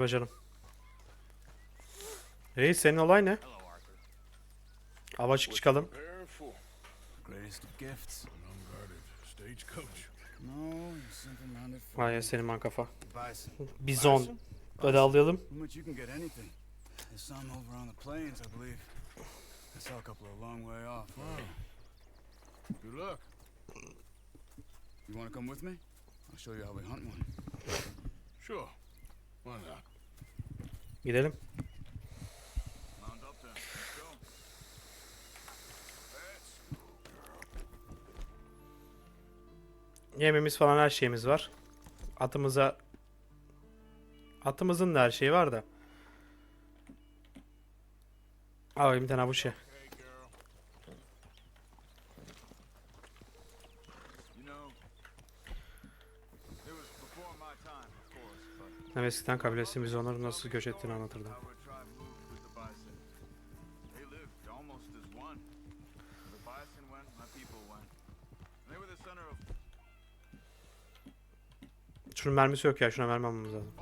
Bacanım. Reis senin olay ne? Hava açık çıkalım. Vay senin man kafa. bison. Bizon. Hadi avlayalım. From which you can get anything. There's some over on the plains, I believe. I saw a couple a long way off. Good luck. You want to come with me? I'll show you how we hunt one. Sure. Gidelim. Yemimiz falan her şeyimiz var. Atımıza Atımızın da her şeyi var da. Al bir tane bu şey. Hey, girl. You know, it was before my time, of course, but Neveskiden kabilesi biz onları nasıl göç ettiğini anlatırdı. our tribe moved with the bison. They lived almost as one. The bison went, my people went. They were the center of Şunun mermisi yok ya şuna mermi almamız lazım.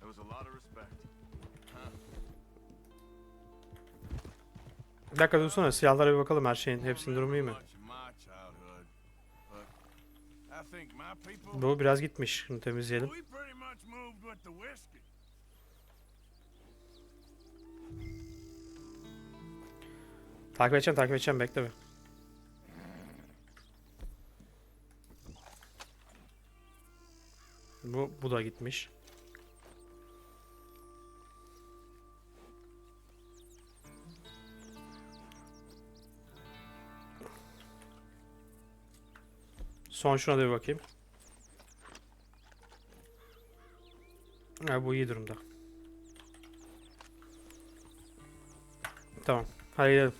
There was a lot of respect. Bir dakika dursana silahlara bir bakalım her şeyin hepsinin durumu iyi mi? Bu biraz gitmiş. Şunu temizleyelim. Takip edeceğim takip edeceğim bekle bir. Bu, bu da gitmiş. Son şuna da bir bakayım. Ha, bu iyi durumda. Tamam. Hadi gidelim.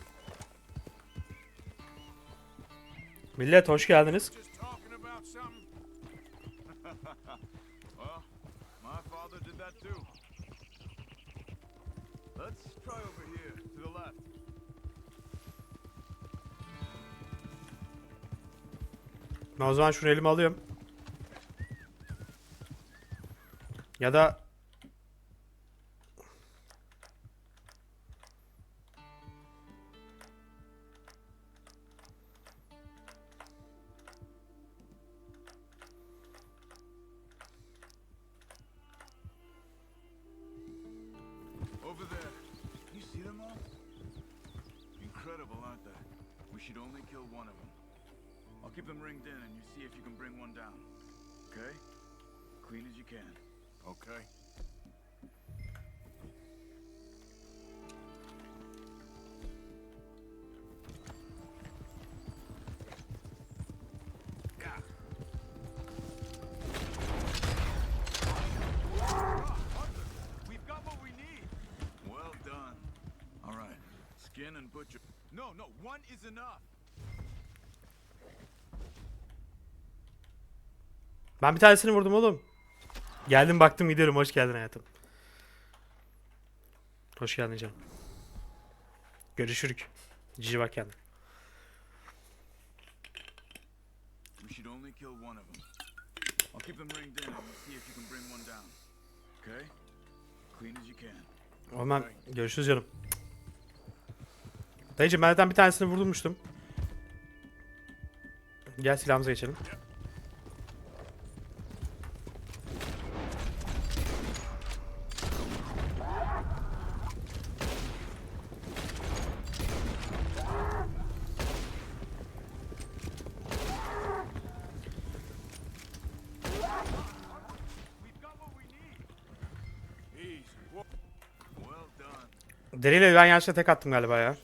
Millet hoş geldiniz. Too. Let's try over here Ben o zaman şunu elime alıyorum. Ya da see them all? Incredible, aren't they? We should only kill one of them. I'll keep them ringed in and you see if you can bring one down. Okay? Clean as you can. Okay. We've got what we need. Well done. All right. Skin and butcher. No, no, one is enough. Ben bir tanesini vurdum oğlum. Geldim baktım gidiyorum. Hoş geldin hayatım. Hoş geldin canım. Görüşürük. Cici bak kendine. We should only kill one of them. I'll keep them ringed in and you see if you can bring one down. Okay? Clean as you can. O zaman görüşürüz canım. Dayıcım ben zaten bir tanesini vurdurmuştum. Gel silahımıza geçelim. We've got what we need. Easy. Whoa. Well done. Deriyle ben yanlışlıkla tek attım galiba ya.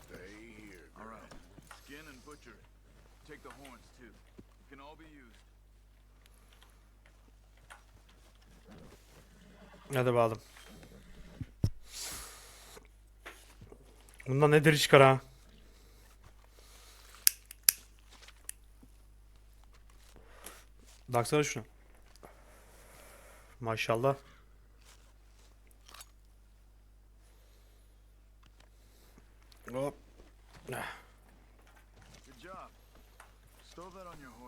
Hadi bakalım. Bundan ne deri çıkar ha? Baksana şuna. Maşallah. Hop. Good job.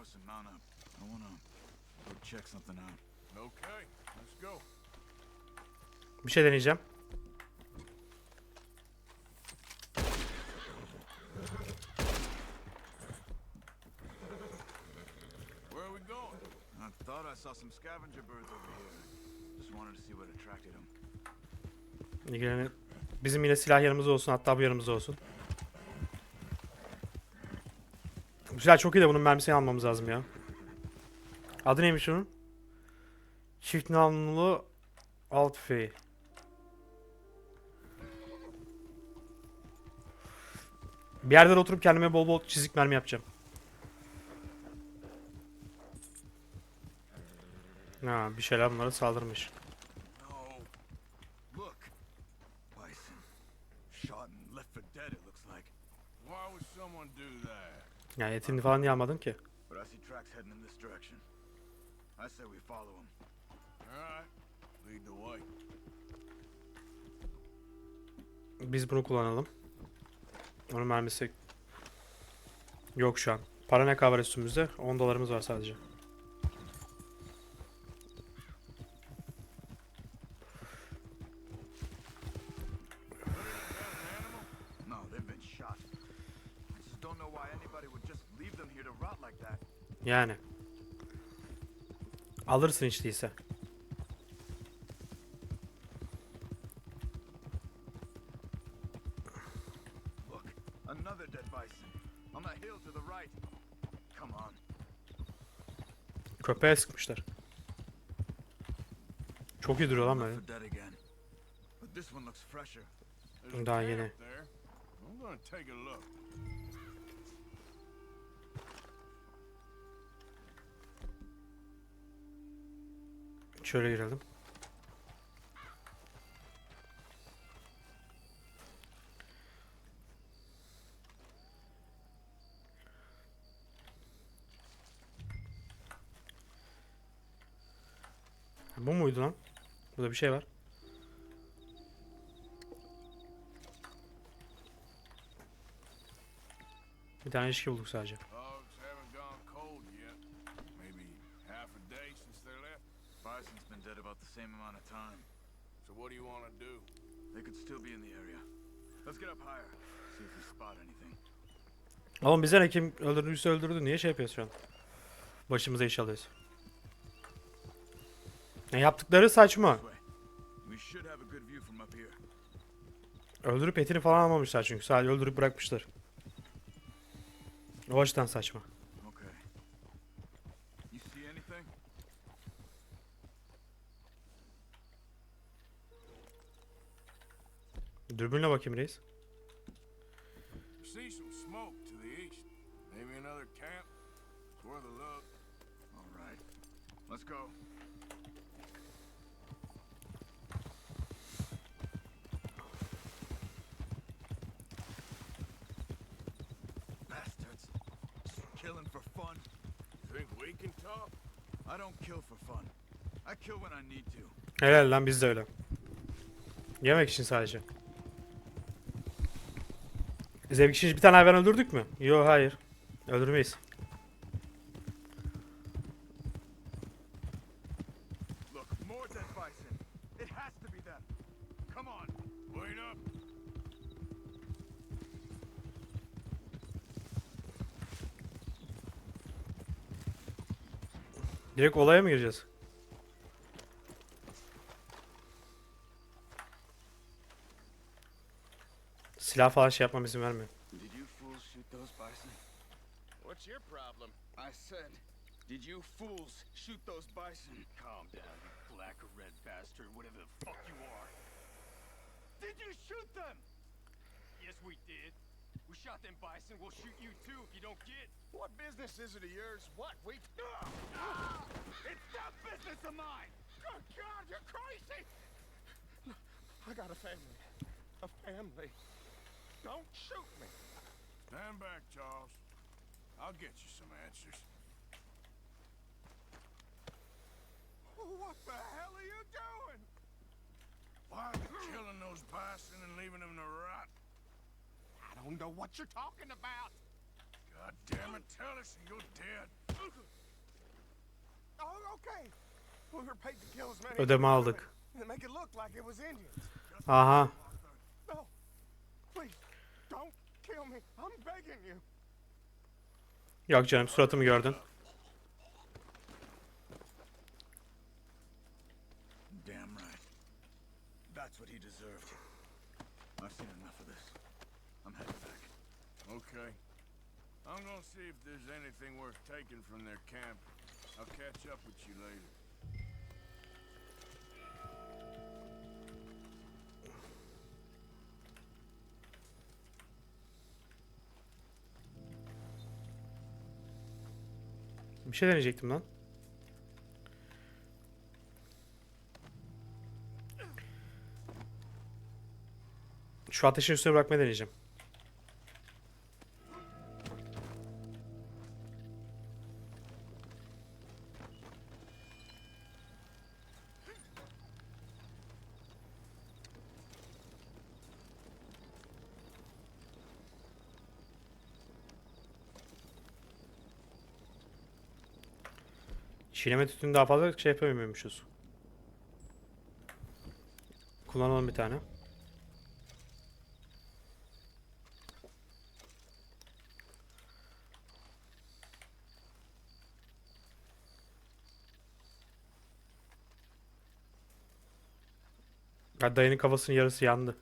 house and mount up. I wanna go check something out. Okay, let's go. Bir şey deneyeceğim. Where are we going? I thought I saw some scavenger birds over here. Just wanted to see what attracted them. İlgileni... Bizim yine silah yanımızda olsun. Hatta bu yanımızda olsun. Bu silah çok iyi de bunun mermisini almamız lazım ya. Adı neymiş onun? Çift namlulu alt tüfeği. Bir yerden oturup kendime bol bol çizik mermi yapacağım. Ha, bir şeyler bunlara saldırmış. No. Look. Bison. Shot and left for dead, it looks like. Why would someone do Yani etini falan niye almadın ki? But I see tracks heading in this direction. I say we follow them. All right, lead the way. Biz bunu kullanalım. Onun mermisi yok şu an. Para ne kadar var üstümüzde? 10 dolarımız var sadece. Alırsın hiç değilse. Look, another dead bison. On that hill to the right. Come on. Köpeğe sıkmışlar. Çok iyi duruyor lan böyle. For dead again. But this one looks fresher. There's a Daha camp yeni. there. I'm gonna take a look. Şöyle girelim. Bu muydu lan? Burada bir şey var. Bir tane ilişki bulduk sadece. Same amount of time. So what do you want to do? They could still be in the area. Let's get up higher. See if we spot anything. Oğlum bize ne kim öldürdüyse öldürdü. Niye şey yapıyoruz şu an? Başımıza iş alıyoruz. Ne yaptıkları saçma. Öldürüp etini falan almamışlar çünkü. Sadece öldürüp bırakmışlar. O açıdan saçma. Okay. You see anything? Dürbünle bakayım reis. See some smoke to the east. Maybe another camp. It's worth a look. All right. Let's go. Bastards. Just killing for fun. Think we can talk? I don't kill for fun. I kill when I need to. Helal lan biz de öyle. Yemek için sadece. Zevk için bir tane hayvan öldürdük mü? Yok hayır. Öldürmeyiz. Direkt olaya mı gireceğiz? Silah falan şey yapmam izin vermiyor. Did you fools shoot those bison? What's your problem? I said, did you fools shoot those bison? Calm down, you black or red bastard, whatever the fuck you are. Did you shoot them? Yes, we did. We shot them bison, we'll shoot you too if you don't get. What business is it of yours? What? We. Ah! It's not business of mine! Good God, you're crazy! I got a family. A family. Don't shoot me. Stand back, Charles. I'll get you some answers. What the hell are you doing? Why are you killing those bison and leaving them to rot? I don't know what you're talking about. God damn it, tell us or you're dead. Oh, okay. We were paid to kill as many oh, Ödeme as we aldık. and make it look like it was Indians. Aha. No, please, don't kill me. I'm begging you. Yok canım suratımı gördün. Damn right. That's what he deserved. I've seen enough of this. I'm heading back. Okay. I'm gonna see if there's anything worth taking from their camp. I'll catch up with you later. Bir şey deneyecektim lan. Şu ateşin üstüne bırakmayı deneyeceğim. Çiğneme tütünü daha fazla şey yapamıyormuşuz. Kullanalım bir tane. Ha, dayının kafasının yarısı yandı.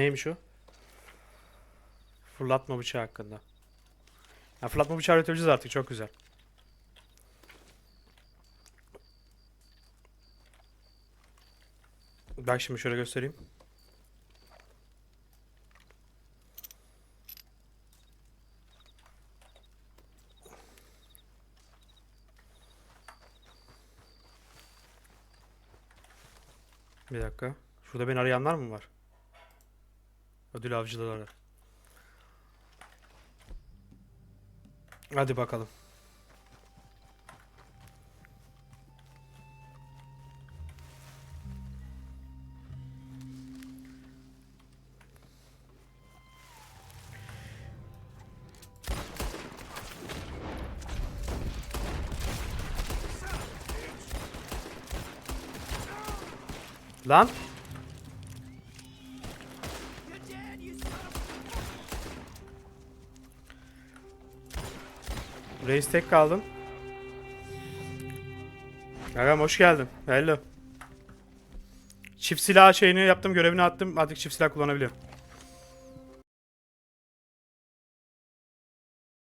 Neymiş o? Fırlatma bıçağı hakkında. Ya fırlatma bıçağı üretebiliriz artık çok güzel. Bak şimdi şöyle göstereyim. Bir dakika. Şurada beni arayanlar mı var? Ödül avcıları. Hadi bakalım. Lan. Reis tek kaldım. Agam hoş geldin. Hello. Çift silah şeyini yaptım, görevini attım. Artık çift silah kullanabiliyorum.